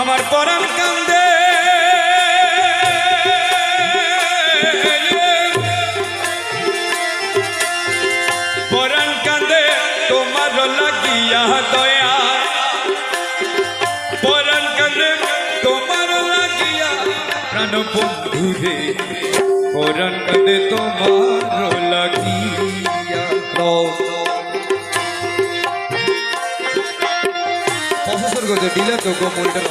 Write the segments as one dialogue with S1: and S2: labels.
S1: আমার পরাণ কান্দে। পরাণ কান্দে তোমার লাগিয়া দয়া। পরাণ কান্দে তোমার লাগিয়া প্রাণ বন্ধুরে পরাণ কান্দে তোমার লাগিয়া
S2: প্রসেসর করতে ডিলে তো গো মনিটর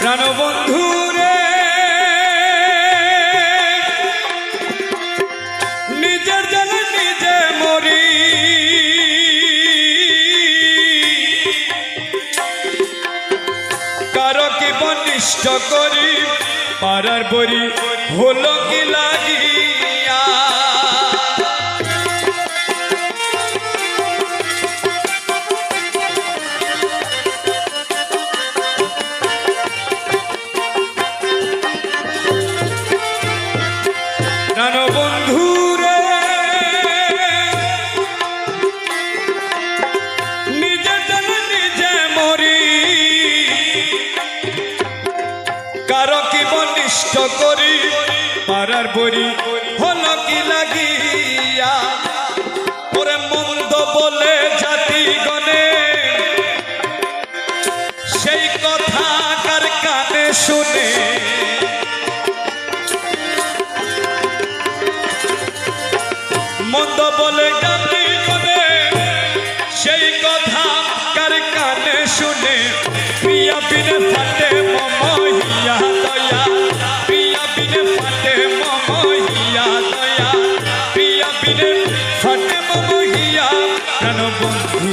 S1: প্রাণ বন্ধু রে, নিজের জানে নিজে মরি। কারও কি বনিষ্ঠ করি? পারার বরি হলো কি লাগিয়া বনিষ্ঠ করি পারার বরি হলো কি লাগিয়া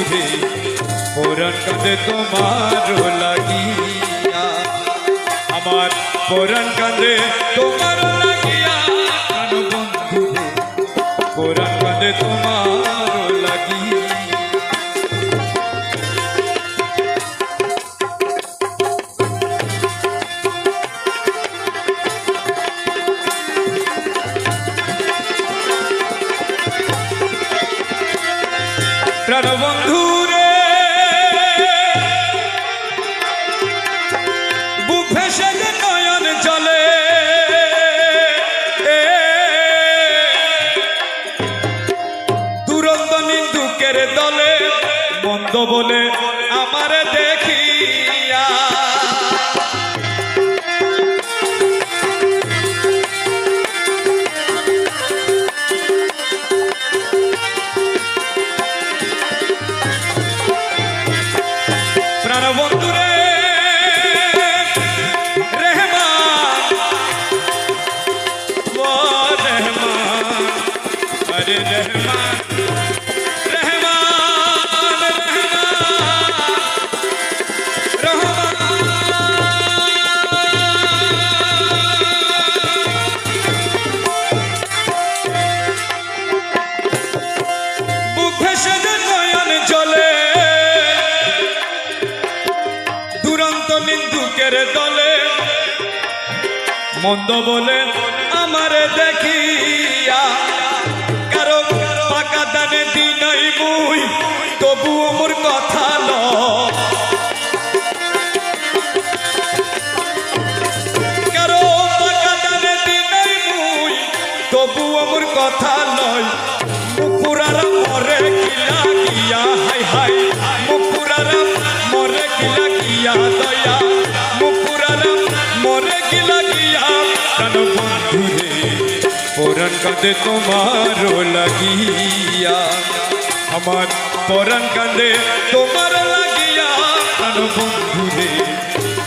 S1: বন্ধুরে পরাণ কাঁদে তোমার লাগিয়া। আমার পরাণ কাঁদে তোমার প্রাণ বন্ধু রে। বুক ভেসে যে নয়ন চলে দলে মন্দ বলে আমার দেখিয়া প্রাণ নিন্দুকের দলে, মন্দ বলে আমারে দেখিয়া। কারও পাকা দানে দিনই মুই তবু মোর কথা ল। কারও পাকা কথা লয় মুকুরারা মরে কিলা গিয়া, হাই হাই, মুকুরারা মরে কিলা দয়া কান বন্ধুরে পরাণ কাঁদে তোমার লাগিয়া। আমার পরাণ কাঁদে তোমার লাগিয়া। কান বন্ধুরে,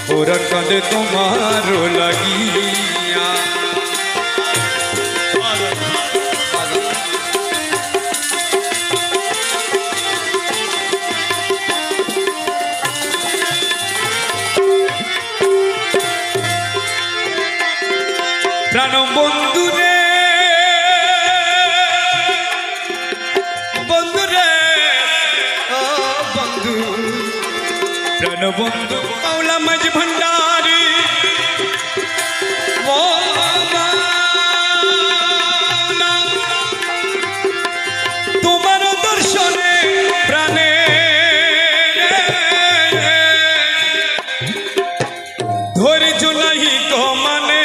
S1: পরাণ কাঁদে তোমার লাগিয়া। বন্ধু রে বন্ধু। প্রাণ বন্ধু পাওলা মাঝ ভণ্ডারি তোমার দর্শনে প্রাণে। ধৈর্য নাহি মানে।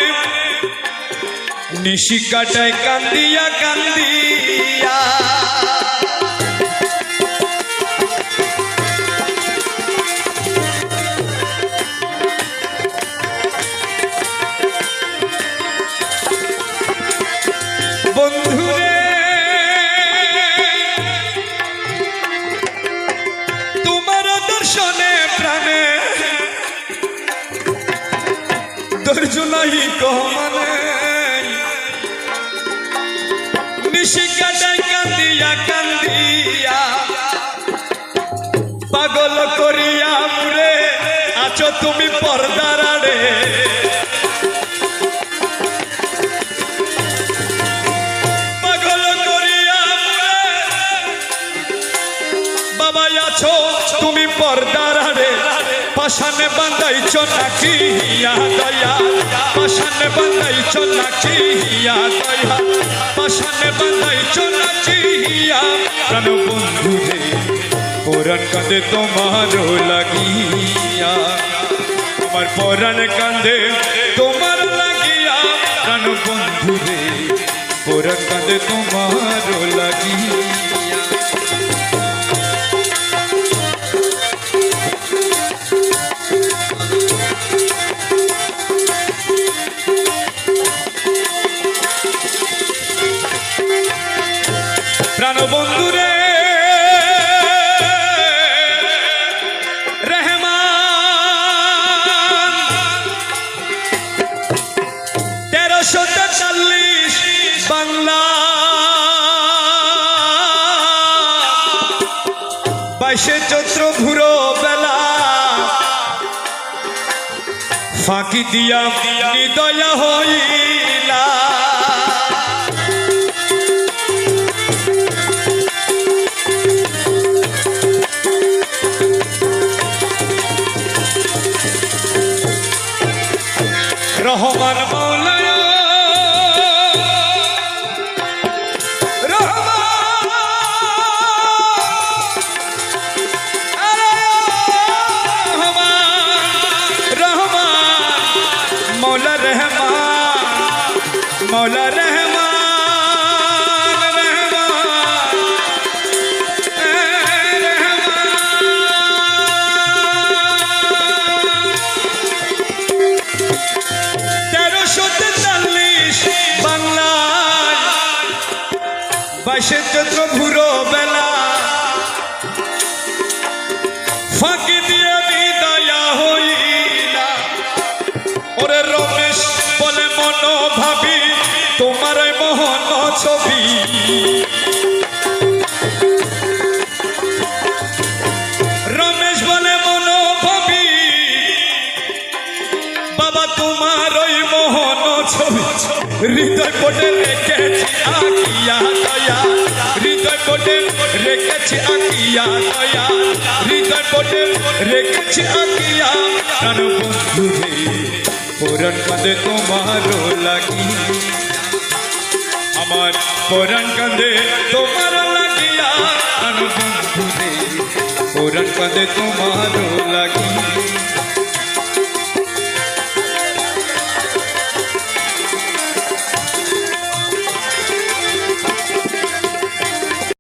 S1: নিশিকাটায় কান্দিয়া কান্দিয়া। কান্দিয়া পাগল করিয়া মুরে আছো তুমি পর্দার আড়ে। পাগল করিয়া মুরে বাবা আছো তুমি পর্দার আড়ে পাশানে বান্ধাইছ নাকি ইয়া দয়া পাশানে বান্ধাইছ নাকি ইয়া দয়া পাশানে বান্ধাইছ নাকি ইয়া প্রাণ বন্ধু রে, পরাণ কাঁদে তোমার লাগিয়া। আমার পরাণ কাঁদে তোমার লাগিয়া, প্রাণ বন্ধু রে, পরাণ কাঁদে তোমার লাগিয়া। প্রাণ বন্ধুরে রহমান। তেরোশো তেতাল্লিশ বাংলা। বাইশে চৈত্র ভুরো বেলা। ফাঁকি দিয়া নিদয়া হইলা রহমান বাইশে চৈত্র ভুরো বেলা। ফাঁকি দিয়ে বিদয়া হইলা। ওরে রমেশ বলে মন ভাবি তোমার মোহন ছবি। রমেশ বলে মন ভাবি বাবা, তোমার ওই মোহন ছবি। হৃদয় কোটে রেখেছি আকিয়া দয়া। হৃদয় কোটে রেখেছি আকিয়া দয়া। হৃদয় কোটে রেখেছি আকিয়া কার বন্ধু রে। পুরাণ কাঁদে তোমারও লাগি। আমার পুরাণ কাঁদে তোমার লাগিয়া কার বন্ধু রে। পুরাণ কাঁদে তোমারও লাগি।